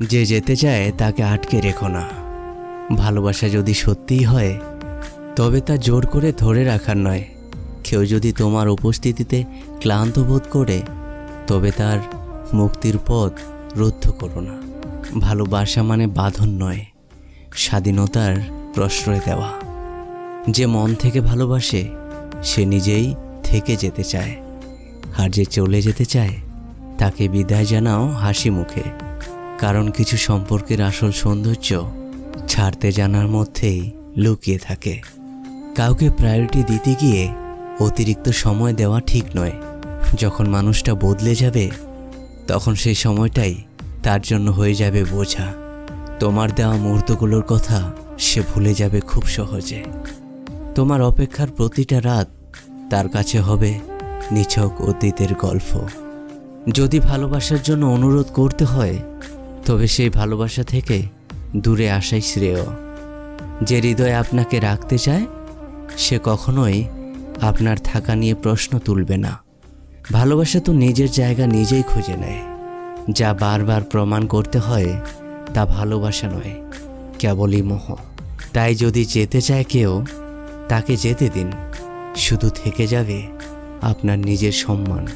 যে যেতে চায় তাকে আটকে রেখো না। ভালোবাসা যদি সত্যিই হয়, তবে তা জোর করে ধরে রাখার নয়। কেউ যদি তোমার উপস্থিতিতে ক্লান্ত বোধ করে, তবে তার মুক্তির পথ রুদ্ধ করো না। ভালোবাসা মানে বাঁধন নয়, স্বাধীনতার প্রশ্রয় দেওয়া। যে মন থেকে ভালোবাসে, সে নিজেই থেকে যেতে চায়। আর যে চলে যেতে চায়, তাকে বিদায় জানাও হাসি মুখে। কারণ কিছু সম্পর্কের আসল সৌন্দর্য ছাড়তে জানার মধ্যেই লুকিয়ে থাকে। কাউকে প্রায়োরিটি দিতে গিয়ে অতিরিক্ত সময় দেওয়া ঠিক নয়। যখন মানুষটা বদলে যাবে, তখন সেই সময়টাই তার জন্য হয়ে যাবে বোঝা। তোমার দেওয়া মুহূর্তগুলোর কথা সে ভুলে যাবে খুব সহজে। তোমার অপেক্ষার প্রতিটা রাত তার কাছে হবে নিছক অতীতের গল্প। যদি ভালোবাসার জন্য অনুরোধ করতে হয় তবে সেই ভালোবাসা থেকে দূরে আসাই শ্রেয়। যে হৃদয় আপনাকে রাখতে চায়, সে কখনোই আপনার থাকা নিয়ে প্রশ্ন তুলবে না। ভালোবাসা তো নিজের জায়গা নিজেই খুঁজে নেয়। যা বারবার প্রমাণ করতে হয়, তা ভালোবাসা নয়, কেবলই মোহ। তাই যদি যেতে চায় কেউ, তাকে যেতে দিন। শুধু থেকে যাবে আপনার নিজের সম্মান।